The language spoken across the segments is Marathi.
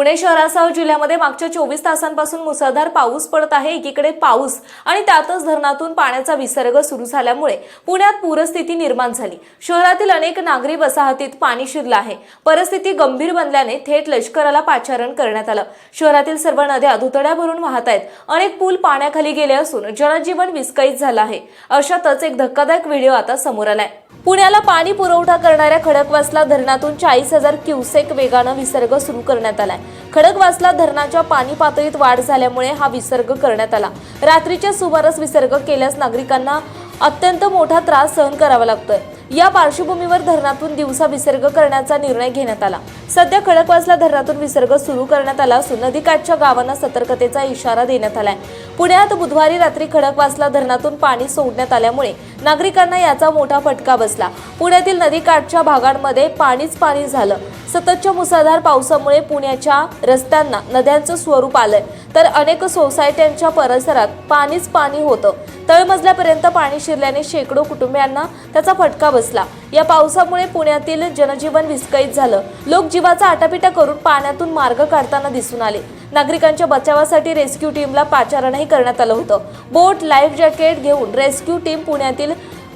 पुणे शहरासह जिल्ह्यामध्ये मागच्या चोवीस तासांपासून मुसळधार पाऊस पडत आहे. एकीकडे पाऊस आणि त्यातच धरणातून पाण्याचा विसर्ग सुरू झाल्यामुळे पुण्यात पूरस्थिती निर्माण झाली. शहरातील अनेक नागरी वसाहतीत पाणी शिरलं आहे. परिस्थिती गंभीर बनल्याने थेट लष्कराला पाचारण करण्यात आलं. शहरातील सर्व नद्या धुतड्या भरून वाहत आहेत. अनेक पूल पाण्याखाली गेले असून जनजीवन विस्कळीत झालं आहे. अशातच एक धक्कादायक व्हिडिओ आता समोर आलाय. पुण्याला पाणी पुरवठा करणाऱ्या खडकवासला धरणातून चाळीस हजार क्युसेक वेगानं विसर्ग सुरू करण्यात आलाय. खडकवासला धरणाच्या पाणी पातळीत वाढ झाल्यामुळे हा विसर्ग करण्यात आला. रात्रीच्या सुमारास विसर्ग केल्यास नागरिकांना अत्यंत मोठा त्रास सहन करावा लागतोय. या पार्श्वभूमीवर धरणातून दिवसा विसर्ग करण्याचा निर्णय घेण्यात आला. सध्या खडकवासला धरणातून विसर्ग सुरू करण्यात आला असून नदीकाठच्या गावांना सतर्कतेचा इशारा देण्यात आलाय. पुण्यात बुधवारी रात्री खडकवासला धरणातून पाणी सोडण्यात आल्यामुळे नागरिकांना याचा मोठा फटका बसला. पुण्यातील नदीकाठच्या भागांमध्ये पाणीच पाणी झालं. सततच्या मुसळधार पावसामुळे पुण्याच्या रस्त्यांना नद्यांचं स्वरूप आलंय. तर अनेक सोसायट्यांच्या परिसरात पाणीच पाणी होतं. तळमजल्यापर्यंत पाणी शिरल्याने शेकडो कुटुंबियांना त्याचा फटका बसला. या पावसामुळे पुण्यातील जनजीवन विस्कळीत झालं. लोक जीवाचा आटापिटा करून पाण्यातून मार्ग काढताना दिसून आले. नागरिकांच्या बचावासाठी रेस्क्यू टीमला पाचारणही करण्यात आलं होतं. बोट लाईफ जॅकेट घेऊन रेस्क्यू टीम पुण्यातील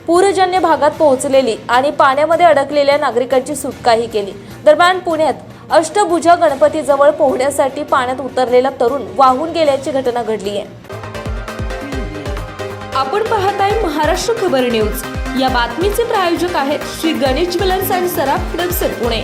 पूरजन्य भागात पोहोचलेली आणि पाण्यामध्ये अडकलेल्या नागरिकांची सुटकाही केली. दरम्यान पुण्यात अष्टभुजा गणपतीजवळ पोहण्यासाठी पाण्यात उतरलेला तरुण वाहून गेल्याची घटना घडली आहे. आपण पाहत आहे महाराष्ट्र खबर न्यूज. या बातमीचे प्रायोजक आहेत श्री गणेश ज्वेलर्स अँड सराफ हडपसर पुणे.